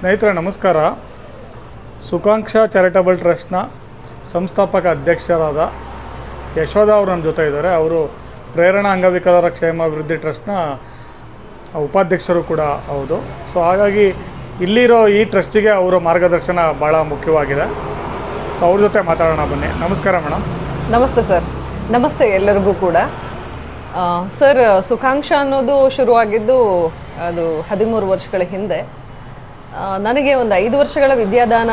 ಸ್ನೇಹಿತರೆ, ನಮಸ್ಕಾರ. ಸುಖಾಂಕ್ಷ ಚಾರಿಟಬಲ್ ಟ್ರಸ್ಟ್ನ ಸಂಸ್ಥಾಪಕ ಅಧ್ಯಕ್ಷರಾದ ಯಶೋಧ ಅವರು ನಮ್ಮ ಜೊತೆ ಇದ್ದಾರೆ. ಅವರು ಪ್ರೇರಣಾ ಅಂಗವಿಕಲರ ಕ್ಷೇಮಾಭಿವೃದ್ಧಿ ಟ್ರಸ್ಟ್ನ ಉಪಾಧ್ಯಕ್ಷರು ಕೂಡ ಹೌದು. ಸೊ, ಹಾಗಾಗಿ ಇಲ್ಲಿರೋ ಈ ಟ್ರಸ್ಟಿಗೆ ಅವರ ಮಾರ್ಗದರ್ಶನ ಭಾಳ ಮುಖ್ಯವಾಗಿದೆ. ಸೊ, ಅವ್ರ ಜೊತೆ ಮಾತಾಡೋಣ ಬನ್ನಿ. ನಮಸ್ಕಾರ ಮೇಡಮ್. ನಮಸ್ತೆ ಸರ್. ನಮಸ್ತೆ ಎಲ್ಲರಿಗೂ ಕೂಡ. ಸರ್ ಸುಖಾಂಕ್ಷ ಅನ್ನೋದು ಶುರುವಾಗಿದ್ದು ಅದು ಹದಿಮೂರು ವರ್ಷಗಳ ಹಿಂದೆ. ನನಗೆ ಒಂದು ಐದು ವರ್ಷಗಳ ವಿದ್ಯಾದಾನ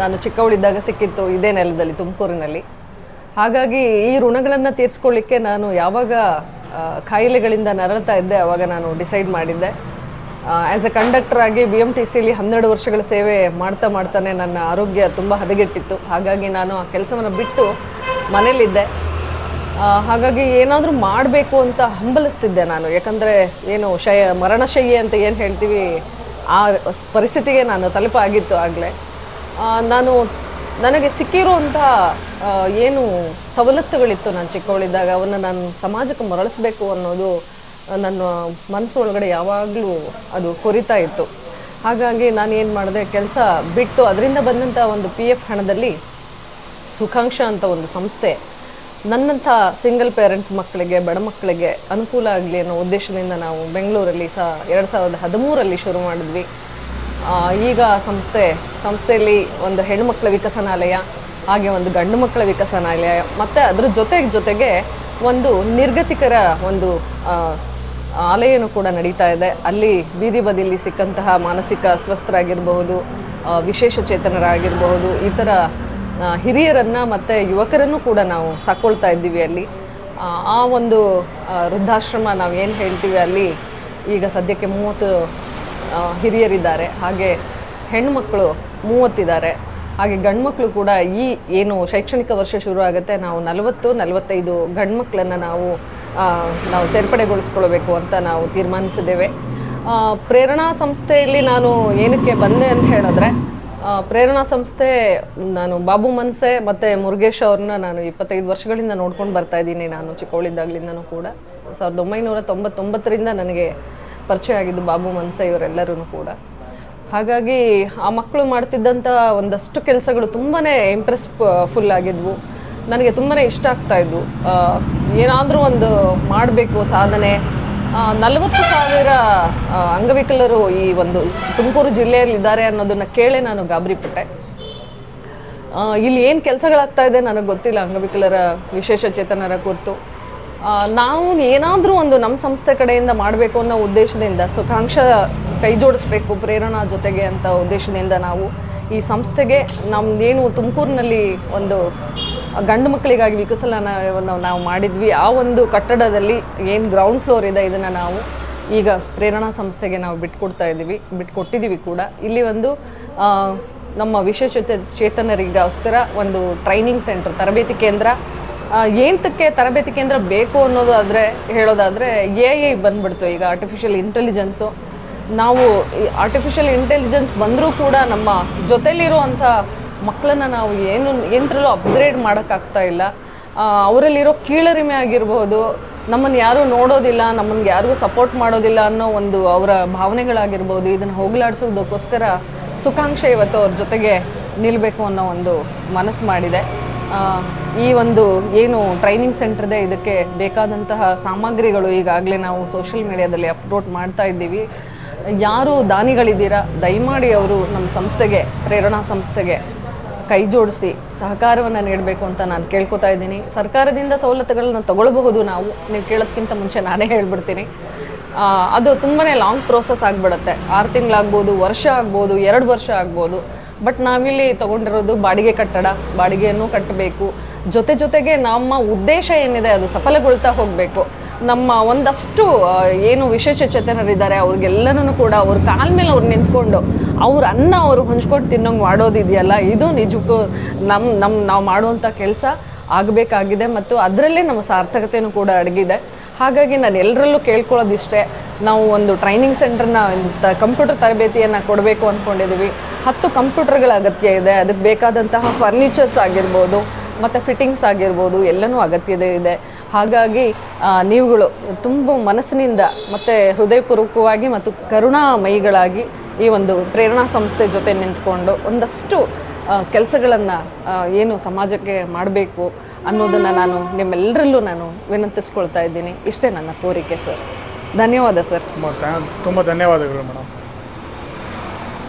ನಾನು ಚಿಕ್ಕವಳಿದ್ದಾಗ ಸಿಕ್ಕಿತ್ತು ಇದೇ ನೆಲದಲ್ಲಿ, ತುಮಕೂರಿನಲ್ಲಿ. ಹಾಗಾಗಿ ಈ ಋಣಗಳನ್ನು ತೀರಿಸ್ಕೊಳ್ಳಿಕ್ಕೆ ನಾನು ಯಾವಾಗ ಕಾಯಿಲೆಗಳಿಂದ ನರಳ್ತಾ ಇದ್ದೆ ಆವಾಗ ನಾನು ಡಿಸೈಡ್ ಮಾಡಿದ್ದೆ. ಆ್ಯಸ್ ಎ ಕಂಡಕ್ಟರ್ ಆಗಿ ಬಿ ಎಂ ಟಿ ಸಿಲಿ ಹನ್ನೆರಡು ವರ್ಷಗಳ ಸೇವೆ ಮಾಡ್ತಾ ಮಾಡ್ತಾನೆ ನನ್ನ ಆರೋಗ್ಯ ತುಂಬ ಹದಗೆಟ್ಟಿತ್ತು. ಹಾಗಾಗಿ ನಾನು ಆ ಕೆಲಸವನ್ನು ಬಿಟ್ಟು ಮನೇಲಿದ್ದೆ ಹಾಗಾಗಿ ಏನಾದರೂ ಮಾಡಬೇಕು ಅಂತ ಹಂಬಲಿಸ್ತಿದ್ದೆ ನಾನು. ಯಾಕಂದರೆ ಏನು ಶಯ ಮರಣಶಯ್ಯೆ ಅಂತ ಏನು ಹೇಳ್ತೀವಿ ಆ ಪರಿಸ್ಥಿತಿಗೆ ನಾನು ತಲುಪಾಗಿತ್ತು ಆಗಲೇ. ನಾನು ನನಗೆ ಸಿಕ್ಕಿರುವಂಥ ಏನು ಸವಲತ್ತುಗಳಿತ್ತು ನಾನು ಚಿಕ್ಕವಳಿದ್ದಾಗ, ಅವನ್ನು ನಾನು ಸಮಾಜಕ್ಕೆ ಮರಳಿಸ್ಬೇಕು ಅನ್ನೋದು ನನ್ನ ಮನಸ್ಸು ಒಳಗಡೆ ಯಾವಾಗಲೂ ಅದು ಕೊರಿತಾ ಇತ್ತು. ಹಾಗಾಗಿ ನಾನು ಏನು ಮಾಡಿದೆ, ಕೆಲಸ ಬಿಟ್ಟು, ಅದರಿಂದ ಬಂದಂಥ ಒಂದು ಪಿ ಎಫ್ ಹಣದಲ್ಲಿ ಸುಖಾಂಶ ಅಂತ ಒಂದು ಸಂಸ್ಥೆ ನನ್ನಂಥ ಸಿಂಗಲ್ ಪೇರೆಂಟ್ಸ್ ಮಕ್ಕಳಿಗೆ, ಬಡ ಮಕ್ಕಳಿಗೆ ಅನುಕೂಲ ಆಗಲಿ ಅನ್ನೋ ಉದ್ದೇಶದಿಂದ ನಾವು ಬೆಂಗಳೂರಲ್ಲಿ ಸಹ ಎರಡು ಸಾವಿರದ ಹದಿಮೂರಲ್ಲಿ ಶುರು ಮಾಡಿದ್ವಿ. ಈಗ ಸಂಸ್ಥೆ, ಸಂಸ್ಥೆಯಲ್ಲಿ ಒಂದು ಹೆಣ್ಣುಮಕ್ಕಳ ವಿಕಸನಾಲಯ, ಹಾಗೆ ಒಂದು ಗಂಡು ಮಕ್ಕಳ ವಿಕಸನಾಲಯ, ಮತ್ತು ಅದ್ರ ಜೊತೆ ಜೊತೆಗೆ ಒಂದು ನಿರ್ಗತಿಕರ ಒಂದು ಆಲಯನೂ ಕೂಡ ನಡೀತಾ ಇದೆ. ಅಲ್ಲಿ ಬೀದಿ ಬದಿಯಲ್ಲಿ ಸಿಕ್ಕಂತಹ ಮಾನಸಿಕ ಅಸ್ವಸ್ಥರಾಗಿರಬಹುದು ವಿಶೇಷ ಚೇತನರಾಗಿರಬಹುದು, ಈ ಥರ ಹಿರಿಯರನ್ನು ಮತ್ತು ಯುವಕರನ್ನು ಕೂಡ ನಾವು ಸಾಕೊಳ್ತಾ ಇದ್ದೀವಿ ಅಲ್ಲಿ. ಆ, ಒಂದು ವೃದ್ಧಾಶ್ರಮ ನಾವು ಏನು ಹೇಳ್ತೀವಿ ಅಲ್ಲಿ ಈಗ ಸದ್ಯಕ್ಕೆ ಮೂವತ್ತು ಹಿರಿಯರಿದ್ದಾರೆ. ಹಾಗೆ ಹೆಣ್ಮಕ್ಳು ಮೂವತ್ತಿದ್ದಾರೆ. ಹಾಗೆ ಗಂಡ್ಮಕ್ಳು ಕೂಡ ಈ ಏನು ಶೈಕ್ಷಣಿಕ ವರ್ಷ ಶುರು ಆಗುತ್ತೆ ನಾವು ನಲವತ್ತು ನಲವತ್ತೈದು ಗಂಡ್ಮಕ್ಳನ್ನು ನಾವು ನಾವು ಸೇರ್ಪಡೆಗೊಳಿಸ್ಕೊಳ್ಬೇಕು ಅಂತ ನಾವು ತೀರ್ಮಾನಿಸಿದ್ದೇವೆ. ಪ್ರೇರಣಾ ಸಂಸ್ಥೆಯಲ್ಲಿ ನಾನು ಏನಕ್ಕೆ ಬಂದೆ ಅಂತ ಹೇಳಿದ್ರೆ ಪ್ರೇರಣಾ ಸಂಸ್ಥೆ, ನಾನು ಬಾಬು ಮನ್ಸೆ ಮತ್ತು ಮುರುಗೇಶ್ ಅವ್ರನ್ನ ನಾನು ಇಪ್ಪತ್ತೈದು ವರ್ಷಗಳಿಂದ ನೋಡ್ಕೊಂಡು ಬರ್ತಾ ಇದ್ದೀನಿ. ನಾನು ಚಿಕ್ಕವಳಿದ್ದಾಗಲಿಂದನೂ ಕೂಡ. ಸಾವಿರದ ಒಂಬೈನೂರ ತೊಂಬತ್ತೊಂಬತ್ತರಿಂದ ನನಗೆ ಪರಿಚಯ ಆಗಿದ್ದು ಬಾಬು ಮನ್ಸೆ ಇವರೆಲ್ಲರೂ ಕೂಡ. ಹಾಗಾಗಿ ಆ ಮಕ್ಕಳು ಮಾಡ್ತಿದ್ದಂಥ ಒಂದಷ್ಟು ಕೆಲಸಗಳು ತುಂಬಾ ಇಂಪ್ರೆಸ್ ಫುಲ್ ಆಗಿದ್ವು. ನನಗೆ ತುಂಬಾ ಇಷ್ಟ ಆಗ್ತಾಯಿದ್ವು ಏನಾದರೂ ಒಂದು ಮಾಡಬೇಕು ಸಾಧನೆ ನಲವತ್ತು ಸಾವಿರ ಅಂಗವಿಕಲರು ಈ ಒಂದು ತುಮಕೂರು ಜಿಲ್ಲೆಯಲ್ಲಿ ಇದ್ದಾರೆ ಅನ್ನೋದನ್ನ ಕೇಳೇ ನಾನು ಗಾಬರಿ ಪಟ್ಟೆ ಇಲ್ಲಿ ಏನು ಕೆಲಸಗಳಾಗ್ತಾ ಇದೆ ನನಗೆ ಗೊತ್ತಿಲ್ಲ ಅಂಗವಿಕಲರ ವಿಶೇಷ ಚೇತನರ ಕುರಿತು. ನಾವು ಏನಾದರೂ ಒಂದು ನಮ್ಮ ಸಂಸ್ಥೆ ಕಡೆಯಿಂದ ಮಾಡಬೇಕು ಅನ್ನೋ ಉದ್ದೇಶದಿಂದ, ಸುಖಾಂಕ್ಷ ಕೈ ಜೋಡಿಸ್ಬೇಕು ಪ್ರೇರಣಾ ಜೊತೆಗೆ ಅಂತ ಉದ್ದೇಶದಿಂದ ನಾವು ಈ ಸಂಸ್ಥೆಗೆ ನಮ್ದೇನು ತುಮಕೂರಿನಲ್ಲಿ ಒಂದು ಗಂಡು ಮಕ್ಕಳಿಗಾಗಿ ವಿಕಸನವನ್ನು ನಾವು ಮಾಡಿದ್ವಿ. ಆ ಒಂದು ಕಟ್ಟಡದಲ್ಲಿ ಏನು ಗ್ರೌಂಡ್ ಫ್ಲೋರ್ ಇದೆ, ಇದನ್ನು ನಾವು ಈಗ ಪ್ರೇರಣಾ ಸಂಸ್ಥೆಗೆ ನಾವು ಬಿಟ್ಕೊಡ್ತಾ ಇದ್ದೀವಿ ಬಿಟ್ಕೊಟ್ಟಿದ್ದೀವಿ ಕೂಡ. ಇಲ್ಲಿ ಒಂದು ನಮ್ಮ ವಿಶೇಷ ಚೇತನರಿಗೋಸ್ಕರ ಒಂದು ಟ್ರೈನಿಂಗ್ ಸೆಂಟರ್ ತರಬೇತಿ ಕೇಂದ್ರ. ಏಂತಕ್ಕೆ ತರಬೇತಿ ಕೇಂದ್ರ ಬೇಕು ಅನ್ನೋದು ಆದರೆ ಹೇಳೋದಾದರೆ ಎ ಐ ಬಂದ್ಬಿಡ್ತು. ಈಗ ಆರ್ಟಿಫಿಷಿಯಲ್ ಇಂಟೆಲಿಜೆನ್ಸು ನಾವು ಆರ್ಟಿಫಿಷಿಯಲ್ ಇಂಟೆಲಿಜೆನ್ಸ್ ಬಂದರೂ ಕೂಡ ನಮ್ಮ ಜೊತೆಲಿರುವಂಥ ಮಕ್ಕಳನ್ನ ನಾವು ಏನು ಏನರಲ್ಲೂ ಅಪ್ಗ್ರೇಡ್ ಮಾಡೋಕ್ಕಾಗ್ತಾ ಇಲ್ಲ. ಅವರಲ್ಲಿರೋ ಕೀಳರಿಮೆ ಆಗಿರ್ಬೋದು, ನಮ್ಮನ್ನು ಯಾರೂ ನೋಡೋದಿಲ್ಲ, ನಮ್ಮನ್ಗೆ ಯಾರಿಗೂ ಸಪೋರ್ಟ್ ಮಾಡೋದಿಲ್ಲ ಅನ್ನೋ ಒಂದು ಅವರ ಭಾವನೆಗಳಾಗಿರ್ಬೋದು, ಇದನ್ನು ಹೋಗಲಾಡಿಸೋದಕ್ಕೋಸ್ಕರ ಸುಖಾಂಕ್ಷೆ ಇವತ್ತು ಅವ್ರ ಜೊತೆಗೆ ನಿಲ್ಲಬೇಕು ಅನ್ನೋ ಒಂದು ಮನಸ್ಸು ಮಾಡಿದೆ. ಈ ಒಂದು ಏನು ಟ್ರೈನಿಂಗ್ ಸೆಂಟರ್ ಇದೆ ಇದಕ್ಕೆ ಬೇಕಾದಂತಹ ಸಾಮಗ್ರಿಗಳು ಈಗಾಗಲೇ ನಾವು ಸೋಷಿಯಲ್ ಮೀಡಿಯಾದಲ್ಲಿ ಅಪ್ಲೋಡ್ ಮಾಡ್ತಾ ಇದ್ದೀವಿ. ಯಾರು ದಾನಿಗಳಿದ್ದೀರಾ, ದಯಮಾಡಿ ಅವರು ನಮ್ಮ ಸಂಸ್ಥೆಗೆ, ಪ್ರೇರಣಾ ಸಂಸ್ಥೆಗೆ ಕೈ ಜೋಡಿಸಿ ಸಹಕಾರವನ್ನು ನೀಡಬೇಕು ಅಂತ ನಾನು ಕೇಳ್ಕೊತಾ ಇದ್ದೀನಿ. ಸರ್ಕಾರದಿಂದ ಸವಲತ್ತುಗಳನ್ನ ತಗೊಳ್ಬಹುದು ನಾವು. ನೀವು ಕೇಳೋದಕ್ಕಿಂತ ಮುಂಚೆ ನಾನೇ ಹೇಳ್ಬಿಡ್ತೀನಿ. ಅದು ತುಂಬಾ ಲಾಂಗ್ ಪ್ರೋಸೆಸ್ ಆಗಿಬಿಡುತ್ತೆ. ಆರು ತಿಂಗಳಾಗ್ಬೋದು, ವರ್ಷ ಆಗ್ಬೋದು, ಎರಡು ವರ್ಷ ಆಗ್ಬೋದು. ಬಟ್ ನಾವಿಲ್ಲಿ ತಗೊಂಡಿರೋದು ಬಾಡಿಗೆ ಕಟ್ಟಡ, ಬಾಡಿಗೆಯನ್ನು ಕಟ್ಟಬೇಕು. ಜೊತೆ ಜೊತೆಗೆ ನಮ್ಮ ಉದ್ದೇಶ ಏನಿದೆ ಅದು ಸಫಲಗೊಳ್ತಾ ಹೋಗಬೇಕು. ನಮ್ಮ ಒಂದಷ್ಟು ಏನು ವಿಶೇಷ ಚೇತನರಿದ್ದಾರೆ ಅವ್ರಿಗೆಲ್ಲನೂ ಕೂಡ ಅವ್ರ ಕಾಲ ಮೇಲೆ ಅವ್ರು ನಿಂತ್ಕೊಂಡು ಅವ್ರ ಅನ್ನ ಅವರು ಹೊಂಚ್ಕೊಂಡು ತಿನ್ನೋಂಗೆ ಮಾಡೋದಿದೆಯಲ್ಲ ಇದು ನಿಜಕ್ಕೂ ನಮ್ಮ ನಮ್ಮ ನಾವು ಮಾಡುವಂಥ ಕೆಲಸ ಆಗಬೇಕಾಗಿದೆ ಮತ್ತು ಅದರಲ್ಲೇ ನಮ್ಮ ಸಾರ್ಥಕತೆಯೂ ಕೂಡ ಅಡಗಿದೆ. ಹಾಗಾಗಿ ನಾನು ಎಲ್ಲರಲ್ಲೂ ಕೇಳ್ಕೊಳ್ಳೋದಿಷ್ಟೇ, ನಾವು ಒಂದು ಟ್ರೈನಿಂಗ್ ಸೆಂಟರ್ನ ಕಂಪ್ಯೂಟರ್ ತರಬೇತಿಯನ್ನು ಕೊಡಬೇಕು ಅಂದ್ಕೊಂಡಿದ್ದೀವಿ ಹತ್ತು ಕಂಪ್ಯೂಟರ್ಗಳ ಅಗತ್ಯ ಇದೆ ಅದಕ್ಕೆ ಬೇಕಾದಂತಹ ಫರ್ನಿಚರ್ಸ್ ಆಗಿರ್ಬೋದು, ಮತ್ತು ಫಿಟ್ಟಿಂಗ್ಸ್ ಆಗಿರ್ಬೋದು, ಎಲ್ಲನೂ ಅಗತ್ಯತೆ ಇದೆ. ಹಾಗಾಗಿ ನೀವುಗಳು ತುಂಬ ಮನಸ್ಸಿನಿಂದ ಮತ್ತು ಹೃದಯಪೂರ್ವಕವಾಗಿ ಮತ್ತು ಕರುಣಾಮಯಿಗಳಾಗಿ ಈ ಒಂದು ಪ್ರೇರಣಾ ಸಂಸ್ಥೆ ಜೊತೆ ನಿಂತ್ಕೊಂಡು ಒಂದಷ್ಟು ಕೆಲಸಗಳನ್ನು ಏನು ಸಮಾಜಕ್ಕೆ ಮಾಡಬೇಕು ಅನ್ನೋದನ್ನು ನಾನು ನಿಮ್ಮೆಲ್ಲರಲ್ಲೂ ನಾನು ವಿನಂತಿಸ್ಕೊಳ್ತಾ ಇದ್ದೀನಿ. ಇಷ್ಟೇ ನನ್ನ ಕೋರಿಕೆ, ಸರ್. ಧನ್ಯವಾದ, ಸರ್. ತುಂಬ ಧನ್ಯವಾದಗಳು, ಮೇಡಮ್.